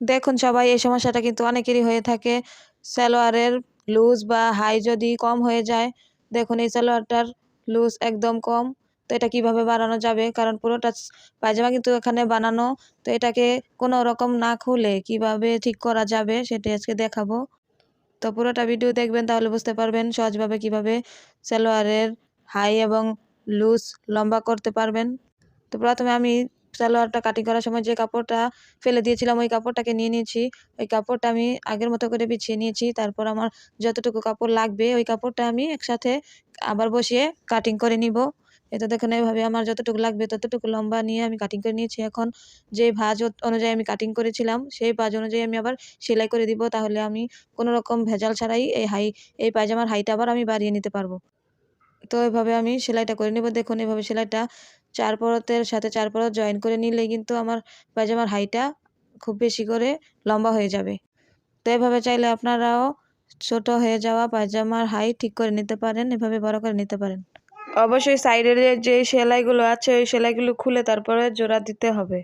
দেখুন সবাই, এই সমস্যাটা কিন্তু অনেকেরই হয়ে থাকে। সালোয়ারের লুজ বা হাই যদি কম হয়ে যায়, দেখুন এই সালোয়ারটার লুজ একদম কম। তো এটা কীভাবে বানানো যাবে? কারণ পুরোটা পায়জামা কিন্তু এখানে বানানো। তো এটাকে কোনো রকম না খুলে কীভাবে ঠিক করা যাবে সেটা আজকে দেখাবো। তো পুরোটা ভিডিও দেখবেন তাহলে বুঝতে পারবেন সহজভাবে কীভাবে সালোয়ারের হাই এবং লুজ লম্বা করতে পারবেন। তো প্রথমে আমি সালোয়ারটা কাটিং করার সময় যে কাপড়টা ফেলে দিয়েছিলাম, ওই কাপড়টাকে নিয়ে নিয়েছি। ওই কাপড়টা আমি আগের মতো করে বিছিয়ে নিয়েছি। তারপর আমার যতটুকু কাপড় লাগবে, ওই কাপড়টা আমি একসাথে আবার বসিয়ে কাটিং করে নিব। এটা দেখুন এইভাবে আমার যতটুকু লাগবে, ততটুকু লম্বা নিয়ে আমি কাটিং করে নিয়েছি। এখন যে ভাঁজ অনুযায়ী আমি কাটিং করেছিলাম, সেই ভাঁজ অনুযায়ী আমি আবার সেলাই করে দিব। তাহলে আমি কোনো রকম ভেজাল ছাড়াই এই হাই এই পায়জামার হাইটা আবার আমি বাড়িয়ে নিতে পারব। তো এভাবে আমি সেলাইটা করে নেব। দেখুন, এভাবে সেলাইটা চার পরতের সাথে চার পরত জয়েন করে নিলে কিন্তু আমার পায়জামার হাইটা খুব বেশি করে লম্বা হয়ে যাবে। তো এভাবে চাইলে আপনারাও ছোট হয়ে যাওয়া পায়জামার হাই ঠিক করে নিতে পারেন, এভাবে বড় করে নিতে পারেন। অবশ্যই সাইডের যে সেলাইগুলো আছে, ওই সেলাইগুলো খুলে তারপরে জোড়া দিতে হবে।